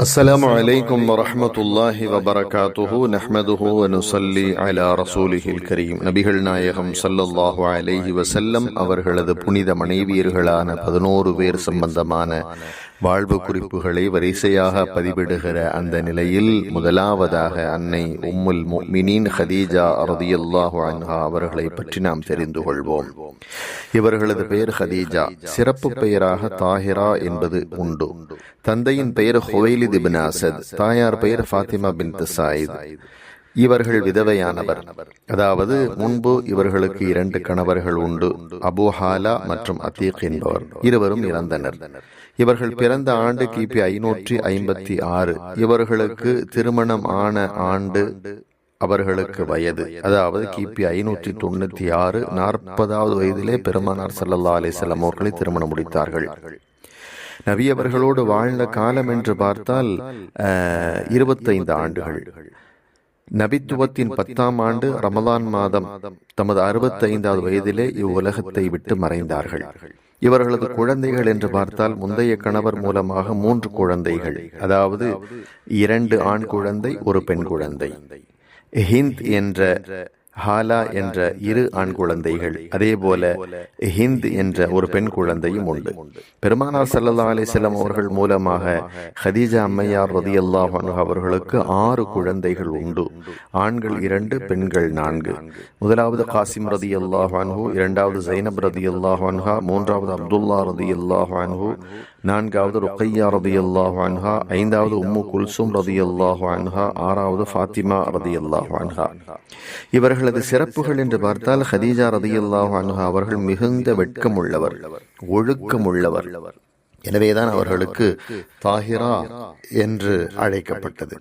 السلام عليكم ورحمة الله وبركاته نحمده ونصلي على رسوله الكريم நபிகள் நாயகம் ஸல்லல்லாஹு அலைஹி வஸல்லம் அவர்களது புனித மனைவியர்களான பதினோரு பேர் சம்பந்தமான வாழ்வு குறிப்புகளை வரிசையாக பதிவிடுகிற அந்த நிலையில் முதலாவதாக அன்னை உம்முல் மினின் ஹதீஜா ரதியல்லாஹு அன்ஹா அவர்களை பற்றி நாம் தெரிந்து கொள்வோம். இவர்களது பெயர் ஹதீஜா. சிறப்பு பெயராக தாஹிரா என்பது உண்டு. தந்தையின் பெயர் ஹுவைலித் இப்னு அசத் தாயார் பெயர் ஃபாத்திமா பின் சாயித். இவர்கள் விதவையானவர். அதாவது முன்பு இவர்களுக்கு இரண்டு கணவர்கள் உண்டு அபு ஹாலா மற்றும் அத்தீக் என்பவர். இருவரும் இறந்தனர். இவர்கள் பிறந்த ஆண்டு கிபி ஐநூற்றி ஐம்பத்தி ஆறு. இவர்களுக்கு திருமணம் ஆன ஆண்டு அவர்களுக்கு வயது. அதாவது கிபி ஐநூற்றி தொண்ணூத்தி ஆறு நாற்பதாவது வயதிலே பெருமானார் சல்லல்லா அலிசல்லாம் அவர்களை திருமணம் முடித்தார்கள். நபி அவர்களோடு வாழ்ந்த காலம் என்று பார்த்தால் இருபத்தைந்து ஆண்டுகள். நபித்துவத்தின் பத்தாம் ஆண்டு ரமலான் மாதம் தமது அறுபத்தைந்தாவது வயதிலே இவ்வுலகத்தை விட்டு மறைந்தார்கள். இவர்களது குழந்தைகள் என்று பார்த்தால் முந்தைய கணவர் மூலமாக மூன்று குழந்தைகள். அதாவது இரண்டு ஆண் குழந்தை ஒரு பெண் குழந்தை. ஹிந்த் என்ற ஹாலா என்ற இரு ஆண் குழந்தைகள் அதே போல ஹிந்த் என்ற ஒரு பெண் குழந்தையும் உண்டு. பெருமானார் சல்லா அலிசல்லாம் அவர்கள் மூலமாக ஹதீஜா அம்மையார் ரதி அல்லாஹ் அவர்களுக்கு ஆறு குழந்தைகள் உண்டு. ஆண்கள் இரண்டு பெண்கள் நான்கு. முதலாவது காசிம் ரதி அல்லாஹ் இரண்டாவது ஜைனப் ரதி அல்லாஹ் மூன்றாவது அப்துல்லா ரதி அல்லாஹ் நான்காவது ருக்கையா ரதி அல்லாஹ் அன்ஹா ஐந்தாவது உம்மு குல்சும் ரதி அல்லாஹ் அன்ஹா ஆறாவது ஃபாத்திமா ரதி அல்லாஹ் அன்ஹா. இவர்களது சிறப்புகள் என்று பார்த்தால் ஹதீஜா ரதி அல்லாஹ் அன்ஹா அவர்கள் மிகுந்த வெட்கம் உள்ளவர் ஒழுக்கம் உள்ளவர் எனவேதான் அவர்களுக்கு தாஹிரா என்று அழைக்கப்பட்டது.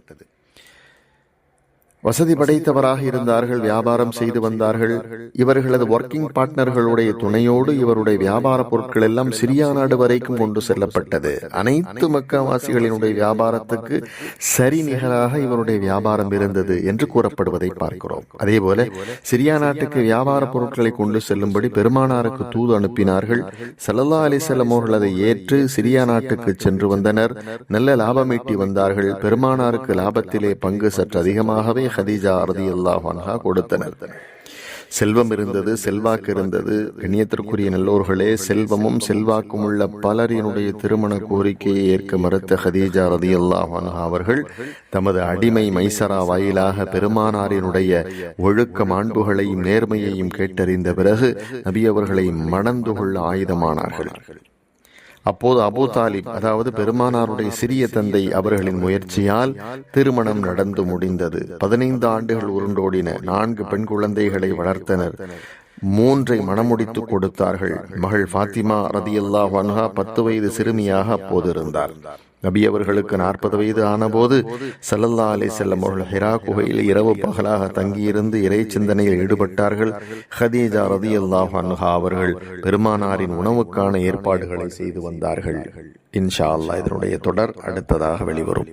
வசதி படைத்தவராக இருந்தார்கள் வியாபாரம் செய்து வந்தார்கள். இவர்களது ஒர்க்கிங் பார்ட்னர்களுடைய துணையோடு இவருடைய வியாபார பொருட்கள் எல்லாம் சிரியா நாடு வரைக்கும் கொண்டு செல்லப்பட்டது. அனைத்து மக்காவாசிகளினுடைய வியாபாரத்துக்கு சரி நிகராக இவருடைய வியாபாரம் இருந்தது என்று கூறப்படுவதை பார்க்கிறோம். அதே போல சிரியா நாட்டுக்கு வியாபார பொருட்களை கொண்டு செல்லும்படி பெருமானாருக்கு தூது அனுப்பினார்கள். சல்லல்லா அலிசல்லம் அவர்கள் அதை ஏற்று சிரியா நாட்டுக்கு சென்று வந்தனர். நல்ல லாபம் ஈட்டி வந்தார்கள். பெருமானாருக்கு லாபத்திலே பங்கு சற்று அதிகமாகவே ஹதீஜா அறுதி அல்லாஹான்ஹா கொடுத்தனர். செல்வம் இருந்தது செல்வாக்கு இருந்தது. கண்ணியத்திற்குரிய நல்லோர்களே செல்வமும் செல்வாக்கும் உள்ள பலரினுடைய திருமண கோரிக்கையை ஏற்க மறுத்த ஹதீஜா ரதி அல்லாஹான்ஹா அவர்கள் தமது அடிமை மைசரா வாயிலாக பெருமானாரினுடைய ஒழுக்க மாண்புகளையும் நேர்மையையும் கேட்டறிந்த பிறகு நபி அவர்களை மணந்து கொள்ள ஆயுதமானார்கள். அப்போது அபு தாலிப் அதாவது பெருமானாருடைய சிறிய தந்தை அவர்களின் முயற்சியால் திருமணம் நடந்து முடிந்தது. பதினைந்து ஆண்டுகள் உருண்டோடின நான்கு பெண் குழந்தைகளை வளர்த்தனர். மூன்றை மணமுடித்து கொடுத்தார்கள். மகள் ஃபாத்திமா ரதியல்லா வன்ஹா பத்து வயது சிறுமியாக அப்போது இருந்தார். நபி அவர்களுக்கு நாற்பது வயது ஆனபோது சல்லல்லா அலி செல்லம் அவர்கள் ஹிரா குகையில் இரவு பகலாக தங்கியிருந்து இறை சிந்தனையில் ஈடுபட்டார்கள். ஹதீஜா ரதி அல்லாஹ் அன்ஹா அவர்கள் பெருமானாரின் உணவுக்கான ஏற்பாடுகளை செய்து வந்தார்கள். இன்ஷா அல்லா இதனுடைய தொடர் அடுத்ததாக வெளிவரும்.